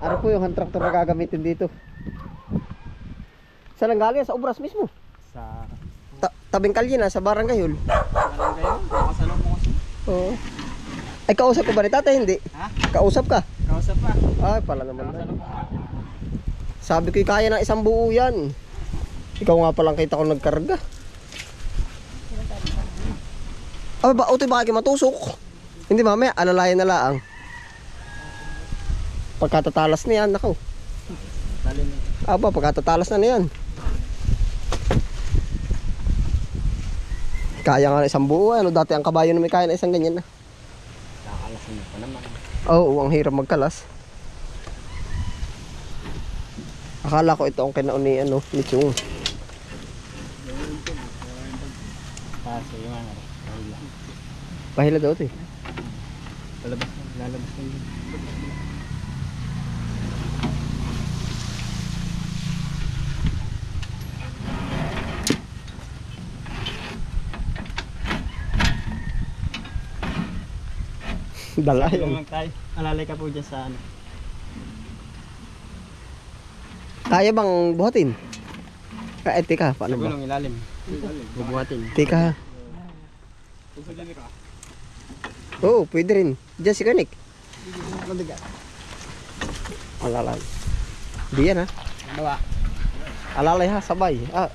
Ano po yung hand tractor na gagamitin dito? Saan ang galing? Sa obras mismo. Sa Ta tabing kalye na, sa barangay hul. barangay yun. Makasalong mo kasi. Oo. Ay, kausap ko ba ni tatay? Hindi. Ha? Kausap ka? Kausap pa. Ay, pala naman. Mo. Sabi ko, kaya ng isang buo yan. Ikaw nga palang kita ko nagkarga. Aba, ba, utoy baka kayo matusok. Hindi mamaya, alalayan na laang. Pagkatatalas na yan, nakaw. Dali na. Aba, pagkatatalas na na yan. Kaya nga ng isang buo, ano, dati ang kabayo na may kaya na isang ganyan na. Kakalasin mo pa naman. Oo, ang hirap magkalas. Akala ko ito ang kinaon ni, ano, ni Chung. Kaso yung. Pahila daw ito eh. Lalabas na. Lalabas na yun. Dala Tulong yan. lang tayo. Alalay ka po dyan sa ano. Kaya bang buhatin? Eh, teka, paano ba? Gulong ilalim. Bubuhatin. Teka. Oo, pwede rin. Diyan si Kanik. Alalay. Di yan ha. Bawa. Alalay ha, sabay. Ah,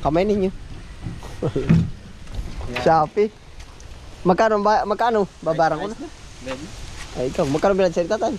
kamay ninyo. Shopee. Magkano ba magkano? Babaran ko na. Ay ikaw, magkano bilad sa tatay?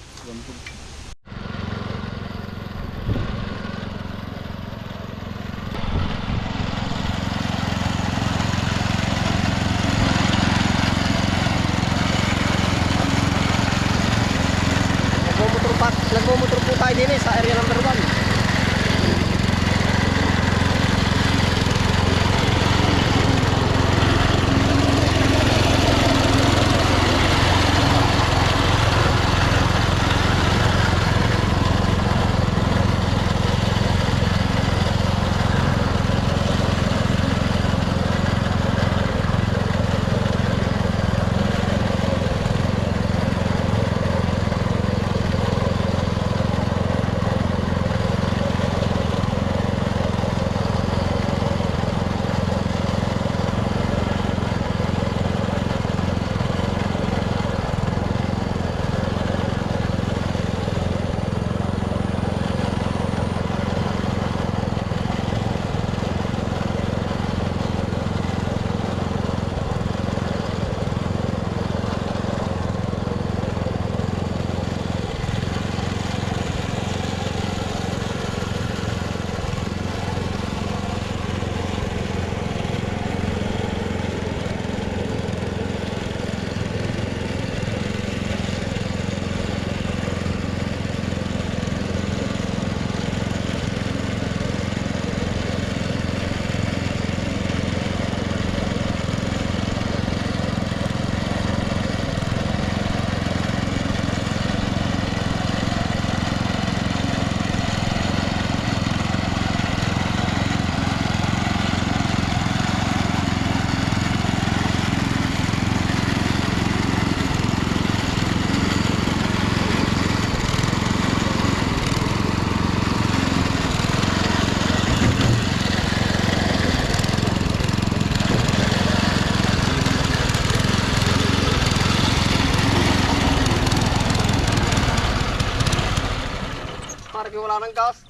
Gas.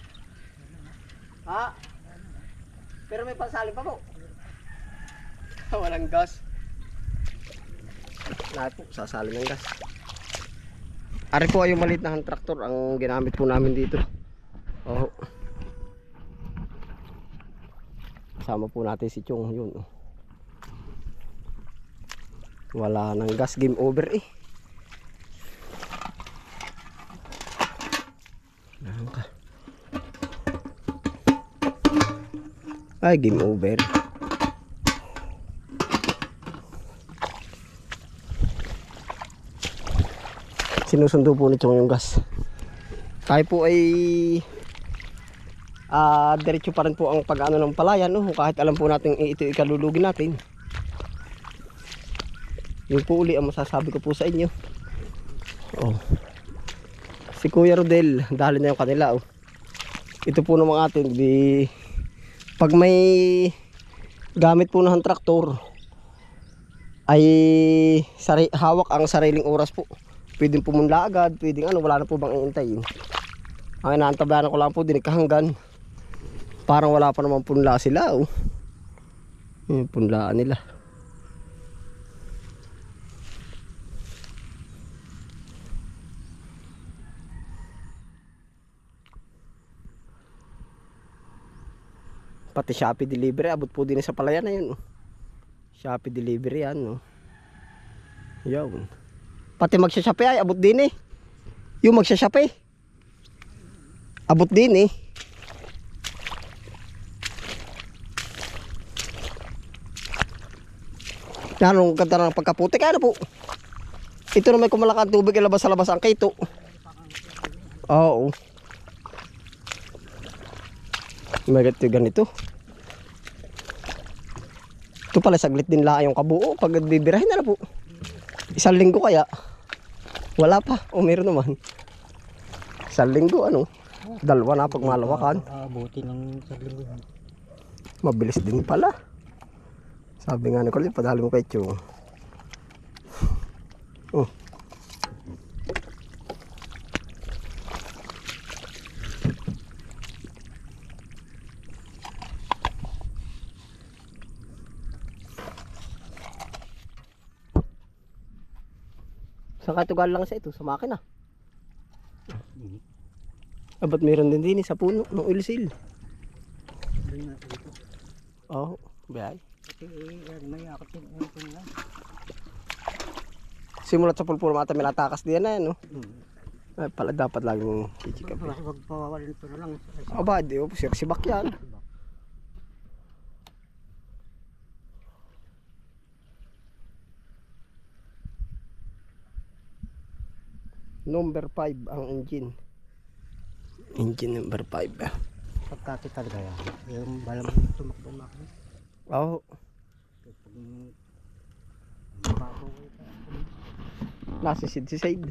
Ha? Pero may pansalin pa po. Walang gas. Lahat po, sasali ng gas. Ari po ay yung maliit na hand tractor ang ginamit po namin dito. Oh. Kasama po natin si Chong yun. Wala nang gas, game over eh. Ay, game over. Sinusundo po nito yung gas. Tayo po ay ah diretso pa rin po ang pag-ano ng palayan no kahit alam po natin eh, ito ikalulugin natin. Yung po uli ang masasabi ko po sa inyo. Oh. Si Kuya Rodel, dahil na yung kanila. Oh. Ito po mga atin, di... Pag may gamit po ng traktor, ay sari, hawak ang sariling oras po. Pwedeng pumunla agad, pwedeng ano, wala na po bang iintayin. Ang inaantabayan ko lang po din kahanggan. Parang wala pa naman punla sila. Oh. Punlaan nila. Pati Shopee delivery, abot po din sa palayan na yun. oh. Shopee delivery yan, no. Yun. Pati magsha-shopee ay abot din eh. Yung magsha-shopee. Abot din eh. Yan ang ganda ng pagkaputi. Kaya ano po? Ito na may kumalakan tubig ilabas sa labas ang kito. Oo. May ganito ganito. Ito pala saglit din lang yung kabuo. Pag bibirahin na na po. Isang linggo kaya. Wala pa. O meron naman. Isang linggo ano. Dalawa na pag malawakan. Abuti ng sagling yun. Mabilis din pala. Sabi nga ni Colin, padali mo kay Chong. Oh. Sa katugal lang sa ito, sa makina. Ah, ba't meron din din eh, sa puno ng? Oo, oh, yan, po yan? Simulat sa pulpul mata may natakas diyan na no. Ay, pala dapat lagi mong chichika. Wag wag pawawalin ito na lang. Aba, di oh, sir Number 5 ang engine. Engine number 5. Pagkati talaga yan. Yung balam tumakbo na ako. Oo. Nasa seed si side.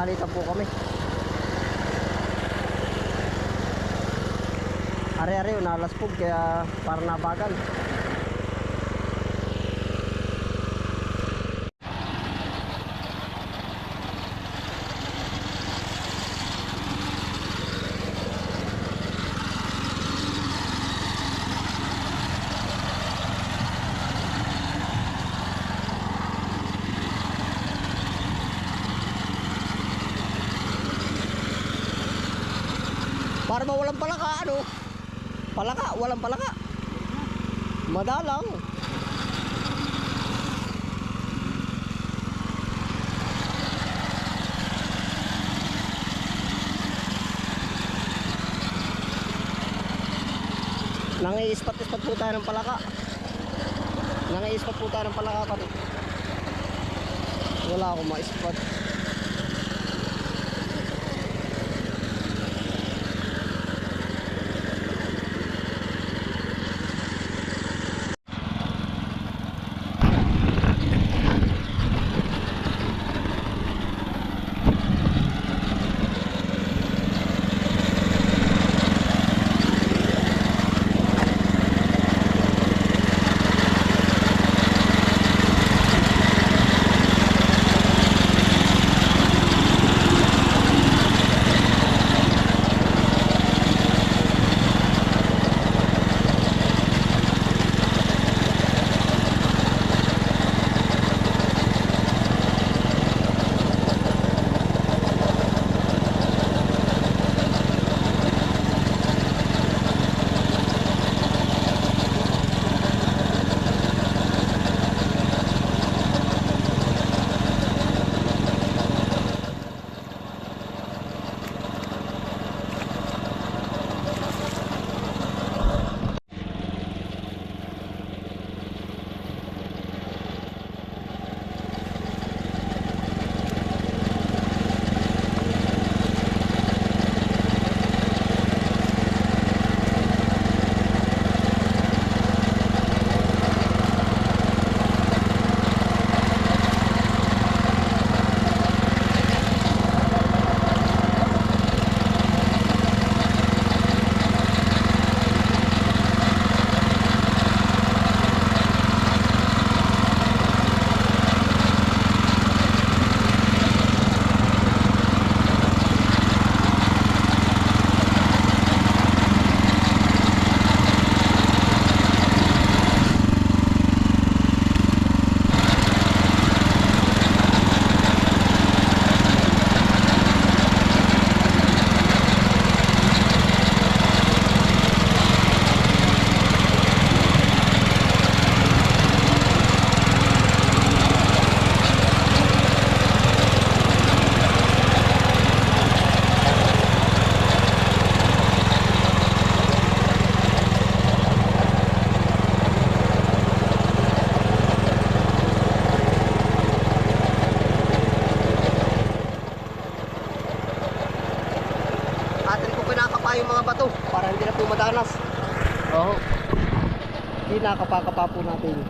Palit-palitan po kami. Are-are, unalas po kaya para nabagal. Para ba walang palaka, ano? Palaka, walang palaka. Madalang. Nangi-ispat-ispat po tayo ng palaka. Nangi-ispat po tayo ng palaka pa Wala akong ma-ispat. Kinakapa-kapa po natin.